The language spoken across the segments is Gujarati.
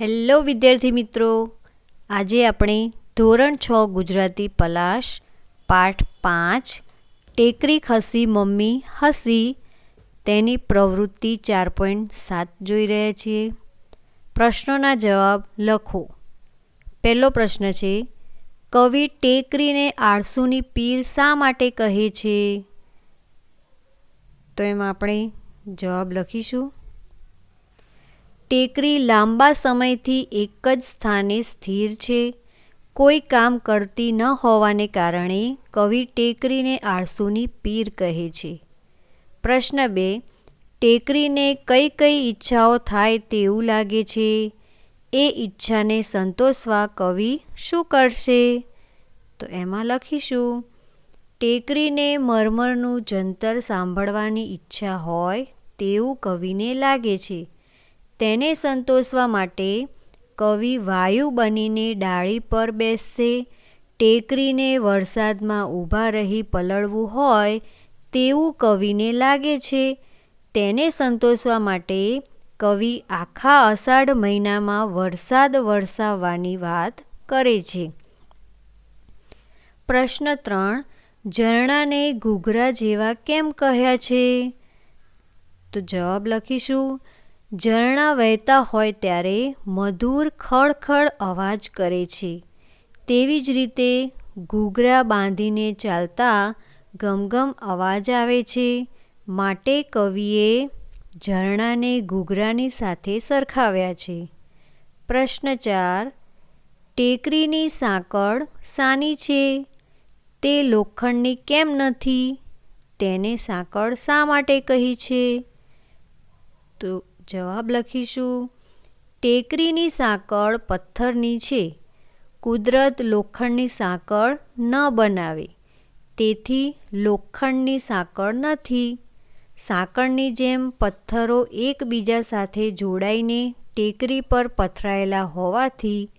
હેલો વિદ્યાર્થી મિત્રો, આજે આપણે ધોરણ છ ગુજરાતી પલાશ, પાઠ પાંચ, ટેકરી ખસી મમ્મી હસી, તેની પ્રવૃત્તિ ચાર પોઈન્ટ સાત જોઈ રહ્યા છીએ. પ્રશ્નોના જવાબ લખો. પહેલો પ્રશ્ન છે, કવિ ટેકરીને આળસુની પીર શા માટે કહે છે? તો એમાં આપણે જવાબ લખીશું. ટેકરી લાંબા સમયથી એક જ સ્થાને સ્થિર છે. કોઈ કામ કરતી ન હોવાને કારણે કવિ ટેકરીને આળસુની પીર કહે છે. પ્રશ્ન બે, ટેકરીને કઈ કઈ ઈચ્છાઓ થાય તેવું લાગે છે? એ ઈચ્છાને સંતોષવા કવિ શું કરશે? તો એમાં લખીશું, ટેકરીને મરમરનું જંતર સાંભળવાની ઈચ્છા હોય તેવું કવિને લાગે છે. તેને સંતોષવા માટે કવિ વાયુ બનીને ડાળી પર બેસશે. ટેકરીને વરસાદમાં ઊભા રહી પલળવું હોય તેવું કવિને લાગે છે. તેને સંતોષવા માટે કવિ આખા અષાઢ મહિનામાં વરસાદ વરસાવવાની વાત કરે છે. પ્રશ્ન ત્રણ, ઝરણાને ઘૂઘરા જેવા કેમ કહ્યા છે? તો જવાબ લખીશું. ઝરણા વહેતા હોય ત્યારે મધુર ખળખળ અવાજ કરે છે. તેવી જ રીતે ઘૂઘરા બાંધીને ચાલતા ગમગમ અવાજ આવે છે. માટે કવિએ ઝરણાને ઘૂઘરાની સાથે સરખાવ્યા છે. પ્રશ્ન ચાર, ટેકરીની સાંકળ સાની છે? તે લોખંડની કેમ નથી? તેને સાંકળ શા માટે કહી છે? તો જવાબ લખીશું. ટેકરીની સાંકળ પથ્થરની છે. કુદરત લોખંડની સાંકળ ન બનાવે. તેથી લોખંડની સાંકળ નથી. સાંકળની જેમ પથ્થરો એકબીજા સાથે જોડાઈને ટેકરી પર પથરાયેલા હોવાથી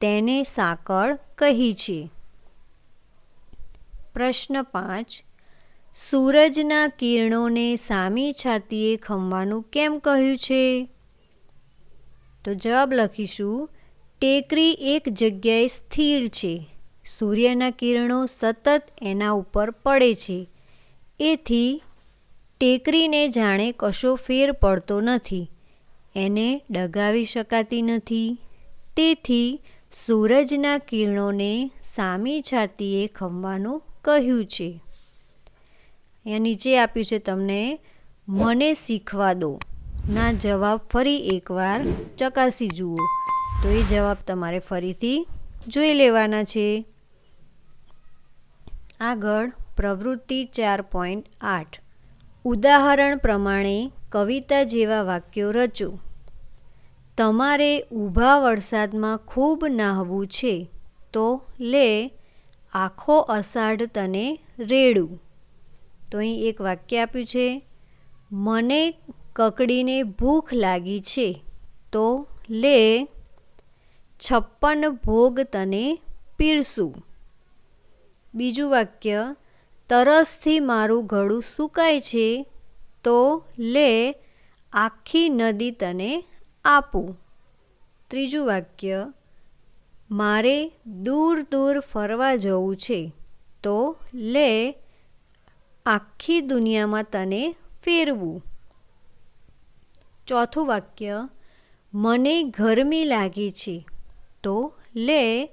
તેને સાંકળ કહી છે. પ્રશ્ન પાંચ. સૂરજના કિરણોને સામી છાતીએ ખમવાનું કેમ કહ્યું છે? તો જવાબ લખીશું, ટેકરી એક જગ્યાએ સ્થિર છે. સૂર્યના કિરણો સતત એના ઉપર પડે છે. એથી ટેકરીને જાણે કશો ફેર પડતો નથી. એને ડગાવી શકાતી નથી. તેથી સૂરજના કિરણોને સામી છાતીએ ખમવાનું કહ્યું છે. અહીંયા નીચે આપ્યું છે તમને, મને શીખવા દો. ના જવાબ ફરી એકવાર ચકાસી જુઓ. તો એ જવાબ તમારે ફરીથી જોઈ લેવાના છે. આગળ પ્રવૃત્તિ ચાર પોઈન્ટ આઠ. ઉદાહરણ પ્રમાણે કવિતા જેવા વાક્યો રચો. તમારે ઊભા વરસાદમાં ખૂબ નાહવું છે, તો લે, આખો અષાઢ તને રેડું. તો અહીં એક વાક્ય આપ્યું છે, મને કકડીને ભૂખ લાગી છે, તો લે, છપ્પન ભોગ તને પીરસું. બીજું વાક્ય, તરસથી મારું ગળું સુકાય છે, તો લે, આખી નદી તને આપું. ત્રીજું વાક્ય, મારે દૂર દૂર ફરવા જવું છે, તો લે આખી દુનિયામાં તને ફેરવું. ચોથું વાક્ય, મને ગરમી લાગે છે. તો, લે,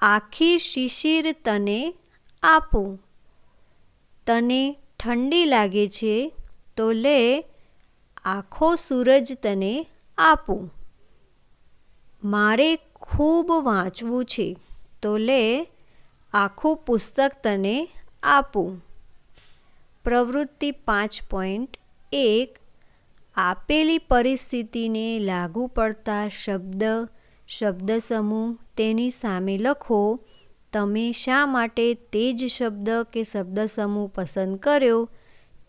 આખી શિશિર તને આપું. તને ઠંડી લાગે છે. તો, લે, આખો સૂરજ તને આપું. મારે ખૂબ વાંચવું છે. તો, લે, આખું પુસ્તક તને આપું. પ્રવૃત્તિ પાંચ પોઈન્ટ એક, આપેલી પરિસ્થિતિને લાગુ પડતા શબ્દ શબ્દ સમૂહ તેની સામે લખો, તમે શા માટે તે જ શબ્દ કે શબ્દ સમૂહ પસંદ કર્યો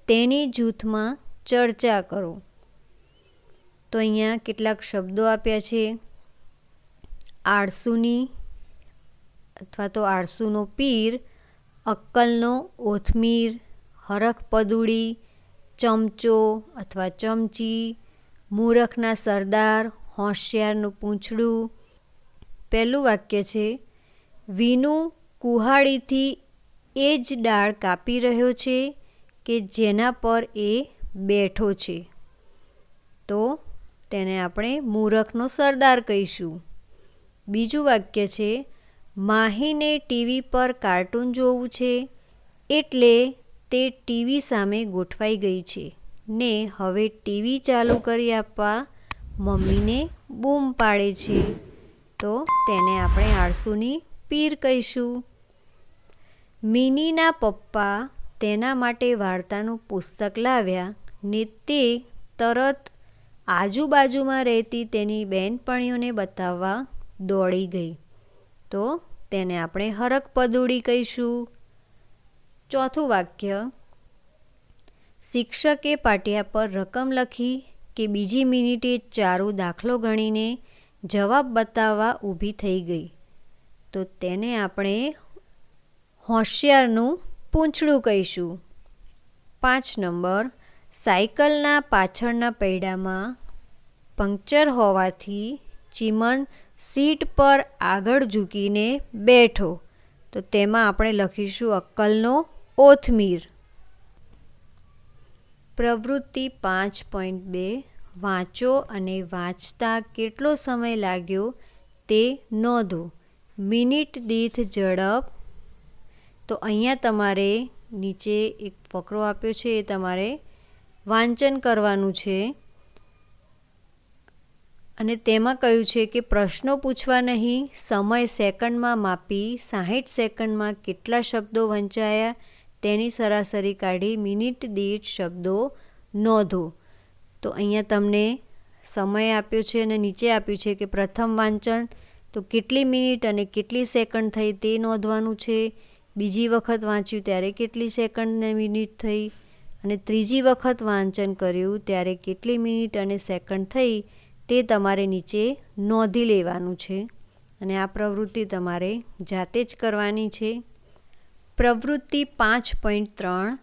તેની જૂથમાં ચર્ચા કરો. તો અહીંયા કેટલાક શબ્દો આપ્યા છે. આળસુની અથવા તો આળસુનો પીર, અક્કલનો ઓથમીર હરખ પદુડી, ચમચો અથવા ચમચી, મૂરખના સરદાર, હોશિયારનું પૂંછડું. પહેલું વાક્ય છે, વિનુ કુહાડીથી એ જ ડાળ કાપી રહ્યો છે કે જેના પર એ બેઠો છે. તો તેને આપણે મૂરખનો સરદાર કહીશું. બીજું વાક્ય છે, માહીને ટીવી પર કાર્ટૂન જોવું છે એટલે તે ટીવી સામે ગોઠવાઈ ગઈ છે. ને હવે ટીવી ચાલુ કરી આપવા મમ્મીને બૂમ પાડે છે. તો તેને આપણે આળસુની પીર કહીશું. મિનીના પપ્પા તેના માટે વાર્તાનું પુસ્તક લાવ્યા ને તે તરત આજુબાજુમાં રહેતી તેની બહેનપણીઓને બતાવવા દોડી ગઈ. તો તેને આપણે હરક પદુડી કહીશું. ચોથું વાક્ય, શિક્ષકે પાટિયા પર રકમ લખી કે બીજી મિનિટે ચારું દાખલો ગણીને જવાબ બતાવવા ઊભી થઈ ગઈ. તો તેને આપણે હોશિયારનું પૂંછડું કહીશું. પાંચ નંબર, સાયકલના પાછળના પૈડામાં પંક્ચર હોવાથી ચીમન સીટ પર આગળ ઝૂકીને બેઠો. તો તેમાં આપણે લખીશું અક્કલનો ઓથમીર. પ્રવૃત્તિ પાંચ પોઈન્ટ બે, વાંચો અને વાંચતા કેટલો સમય લાગ્યો તે નોંધો. મિનિટ દીઠ ઝડપ. તો અહીંયા તમારે નીચે એક ફકરો આપ્યો છે, એ તમારે વાંચન કરવાનું છે. અને તેમાં કહ્યું છે કે પ્રશ્નો પૂછવા નહીં, સમય સેકન્ડમાં માપી, સાહીઠ સેકન્ડમાં કેટલા શબ્દો વંચાયા તેની સરાસરી કાઢી મિનિટ દીઠ શબ્દો નોંધો. તો અહીંયા તમને સમય આપ્યો છે અને નીચે આપ્યું છે કે પ્રથમ વાંચન તો કેટલી મિનિટ અને કેટલી સેકન્ડ થઈ તે નોંધવાનું છે. બીજી વખત વાંચ્યું ત્યારે કેટલી સેકન્ડ ને મિનિટ થઈ અને ત્રીજી વખત વાંચન કર્યું ત્યારે કેટલી મિનિટ અને સેકન્ડ થઈ તે તમારે નીચે નોંધી લેવાનું છે. અને આ પ્રવૃત્તિ તમારે જાતે જ કરવાની છે. પ્રવૃત્તિ પાંચ પોઈન્ટ ત્રણ.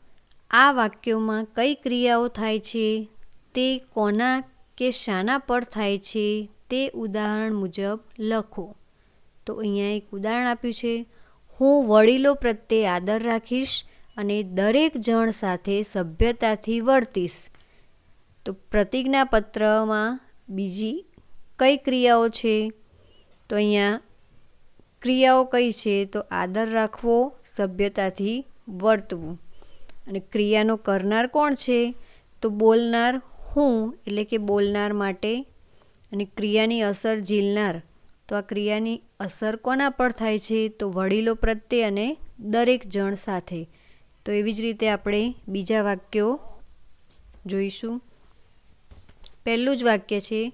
આ વાક્યોમાં કઈ ક્રિયાઓ થાય છે? તે કોના કે શાના પર થાય છે? તે ઉદાહરણ મુજબ લખો. તો અહીંયા એક ઉદાહરણ આપ્યું છે. હું વડીલો પ્રત્યે આદર રાખીશ અને દરેક જણ સાથે સભ્યતાથી વર્તીશ. તો પ્રતિજ્ઞાપત્રમાં બીજી કઈ ક્રિયાઓ છે? તો અહીંયા ક્રિયાઓ કઈ છે તો આદર રાખવો, સભ્યતાથી વર્તવું. અને ક્રિયાનો કરનાર કોણ છે? તો બોલનાર હું, એટલે કે બોલનાર માટે. અને ક્રિયાની અસર ઝીલનાર. તો આ ક્રિયાની અસર કોના પર થાય છે? તો વડીલો પ્રત્યે અને દરેક જણ સાથે. તો એવી જ રીતે આપણે બીજા વાક્યો જોઈશું. પહેલું જ વાક્ય છે,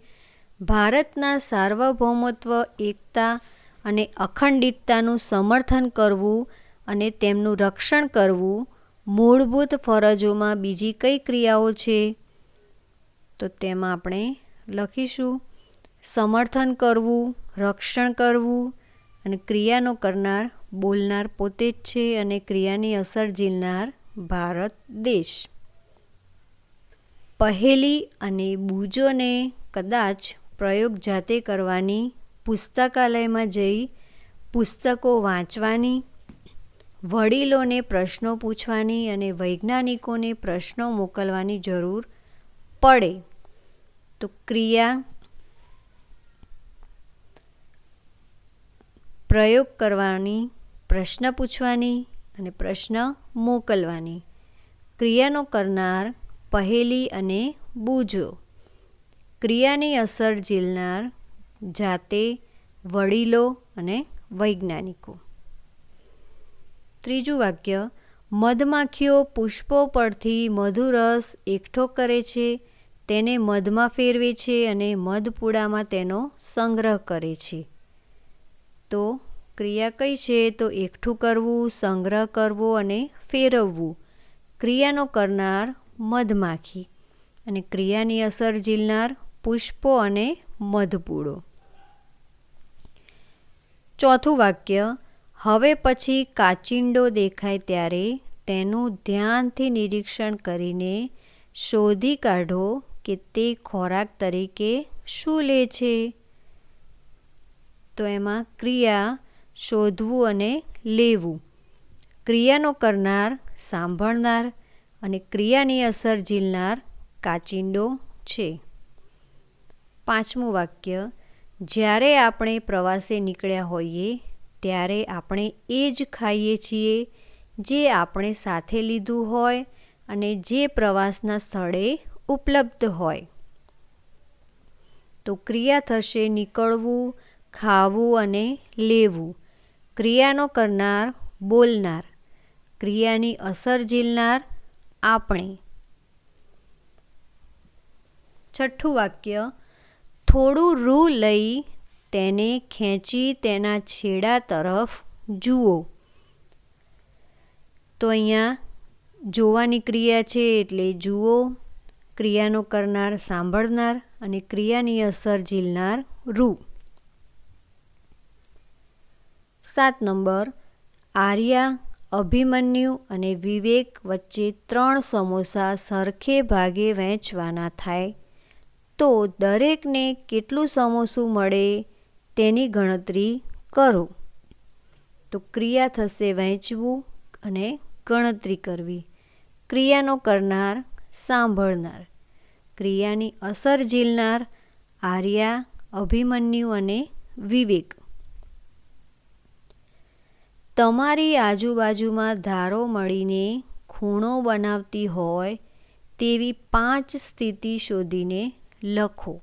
ભારતના સાર્વભૌમત્વ, એકતા અને અખંડિતતાનું સમર્થન કરવું અને તેમનું રક્ષણ કરવું મૂળભૂત ફરજોમાં બીજી કઈ ક્રિયાઓ છે? તો તેમાં આપણે લખીશું, સમર્થન કરવું, રક્ષણ કરવું અને ક્રિયાનો કરનાર બોલનાર પોતે જ છે અને ક્રિયાની અસર ઝીલનાર ભારત દેશ. પહેલી અને બૂજોને કદાચ પ્રયોગ જાતે કરવાની પુસ્તકાલયમાં જઈ પુસ્તકો વાંચવાની, વડીલોને પ્રશ્નો પૂછવાની અને વૈજ્ઞાનિકોને પ્રશ્નો મોકલવાની જરૂર પડે. તો ક્રિયા પ્રયોગ કરવાની, પ્રશ્ન પૂછવાની અને પ્રશ્ન મોકલવાની. ક્રિયાનો કરનાર પહેલી અને બૂજો. ક્રિયાની અસર ઝીલનાર જાતે વડીલો અને વૈજ્ઞાનિકો. ત્રીજું વાક્ય, મધમાખીઓ પુષ્પો પરથી મધુરસ એકઠો કરે છે, તેને મધમાં ફેરવે છે અને મધપુડામાં તેનો સંગ્રહ કરે છે. તો ક્રિયા કઈ છે? તો એકઠું કરવું, સંગ્રહ કરવો અને ફેરવવું. ક્રિયાનો કરનાર મધમાખી. અને ક્રિયાની અસર ઝીલનાર પુષ્પો અને મધપૂડો ચોથું વાક્ય, હવે પછી કાચિંડો દેખાય ત્યારે તેનું ધ્યાનથી નિરીક્ષણ કરીને શોધી કાઢો કે તે ખોરાક તરીકે શું લે છે. તો એમાં ક્રિયા શોધવું અને લેવું. ક્રિયાનો કરનાર સાંભળનાર અને ક્રિયાની અસર ઝીલનાર કાચિંડો છે. પાંચમું વાક્ય જ્યારે આપણે પ્રવાસે નીકળ્યા હોઈએ, ત્યારે આપણે એ જ ખાઈએ છીએ જે આપણે સાથે લીધું હોય અને જે પ્રવાસના સ્થળે ઉપલબ્ધ હોય. તો ક્રિયા થશે નીકળવું, ખાવું અને લેવું. ક્રિયાનો કરનાર બોલનાર. ક્રિયાની અસર ઝીલનાર આપણે. છઠ્ઠું વાક્ય થોડું રૂ લઈ તેને ખેંચી તેના છેડા તરફ જુઓ. તો અહીંયા જોવાની ક્રિયા છે એટલે જુઓ, ક્રિયાનો કરનાર સાંભળનાર અને ક્રિયાની અસર ઝીલનાર રૂ. સાત નંબર, આર્યા, અભિમન્યુ અને વિવેક વચ્ચે ત્રણ સમોસા સરખે ભાગે વહેંચવાના થાય તો દરેકને કેટલું સમોસું મળે તેની ગણતરી કરો. તો ક્રિયા થશે વહેંચવું અને ગણતરી કરવી. ક્રિયાનો કરનાર સાંભળનાર. ક્રિયાની અસર ઝીલનાર, આર્યા, અભિમન્યુ અને વિવેક. તમારી આજુબાજુમાં ધારો મળીને ખૂણો બનાવતી હોય તેવી પાંચ સ્થિતિ શોધીને લખો.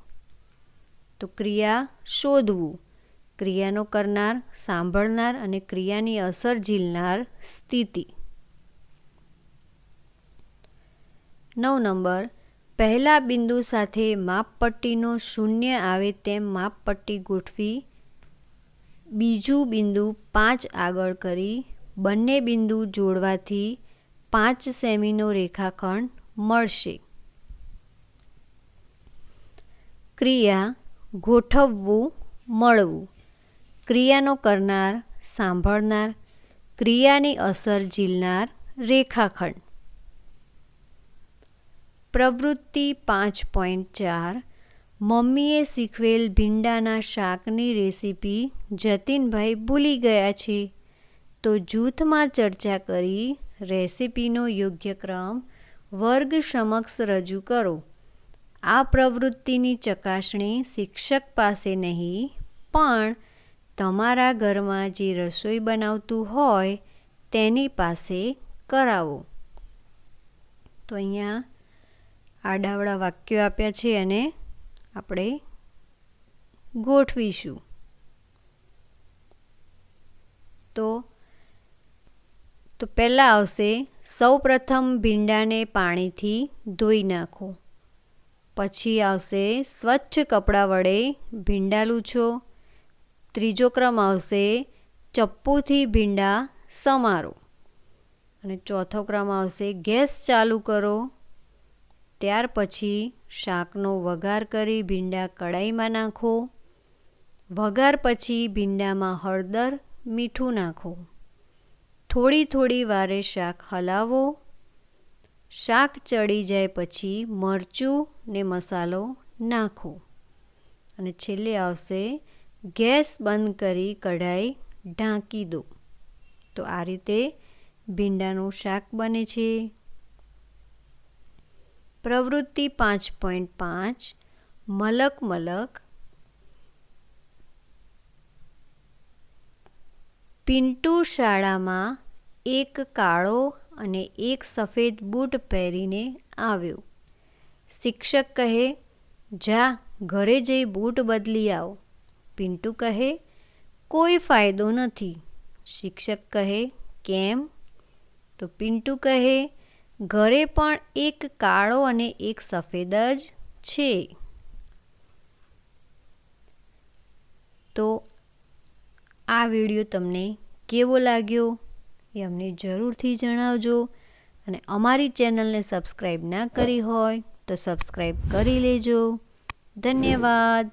તો ક્રિયા શોધવું. ક્રિયાનો કરનાર, સાંભળનાર અને ક્રિયાની અસર ઝીલનાર સ્થિતિ. નવ નંબર. પહેલા બિંદુ સાથે માપપટ્ટીનો શૂન્ય આવે તેમ માપપટ્ટી ગોઠવી, બીજું બિંદુ પાંચ આગળ કરી, બંને બિંદુ જોડવાથી પાંચ સેમીનો રેખાખંડ મળશે. ક્રિયા ગોઠવવું, મળવું. ક્રિયાનો કરનાર, સાંભળનાર. ક્રિયાની અસર ઝીલનાર, રેખાખંડ. પ્રવૃત્તિ પાંચ પોઈન્ટ ચાર. મમ્મીએ શીખવેલ ભીંડાના શાકની રેસીપી જતીનભાઈ ભૂલી ગયા છે. તો જૂથમાં ચર્ચા કરી રેસીપીનો યોગ્ય ક્રમ વર્ગ સમક્ષ રજૂ કરો. આ પ્રવૃત્તિની ચકાસણી શિક્ષક પાસે નહીં, પણ તમારા ઘરમાં જે રસોઈ બનાવતું હોય તેની પાસે કરાવો. તો અહીંયા આડાવડા વાક્યો આપ્યા છે અને આપણે ગોઠવીશું. તો તો પહેલાં આવશે, સૌપ્રથમ ભીંડાને પાણીથી ધોઈ નાખો. પછી આવશે સ્વચ્છ કપડાં વડે ભીંડા લૂછો ત્રીજો ક્રમ આવશે ચપ્પુથી ભીંડા સમારો. અને ચોથો ક્રમ આવશે ગેસ ચાલુ કરો. ત્યાર પછી શાકનો વઘાર કરી ભીંડા કડાઈમાં નાખો. વઘાર પછી ભીંડામાં હળદર મીઠું નાખો. થોડી થોડી વારે શાક હલાવો. શાક ચડી જાય પછી મરચું ને મસાલો નાખો. અને છેલ્લે આવશે ગેસ બંધ કરી કઢાઈ ઢાંકી દો. તો આ રીતે ભીંડાનું શાક બને છે. પ્રવૃત્તિ પાંચ પોઈન્ટ પાંચ, મલક મલક. પિન્ટુ શાળામાં એક કાળો અને એક સફેદ બૂટ પહેરીને આવ્યો. શિક્ષક કહે, જા, ઘરે જઈ બૂટ બદલી આવો. પિન્ટુ કહે, કોઈ ફાયદો નથી. શિક્ષક કહે, કેમ? તો પિન્ટુ કહે, ઘરે પણ એક કાળો અને એક સફેદ જ છે. તો આ વીડિયો તમને કેવો લાગ્યો? એ અમને જરૂરથી જણાવજો. અને અમારી ચેનલને સબસ્ક્રાઈબ ના કરી હોય તો સબસ્ક્રાઈબ કરી લેજો. ધન્યવાદ.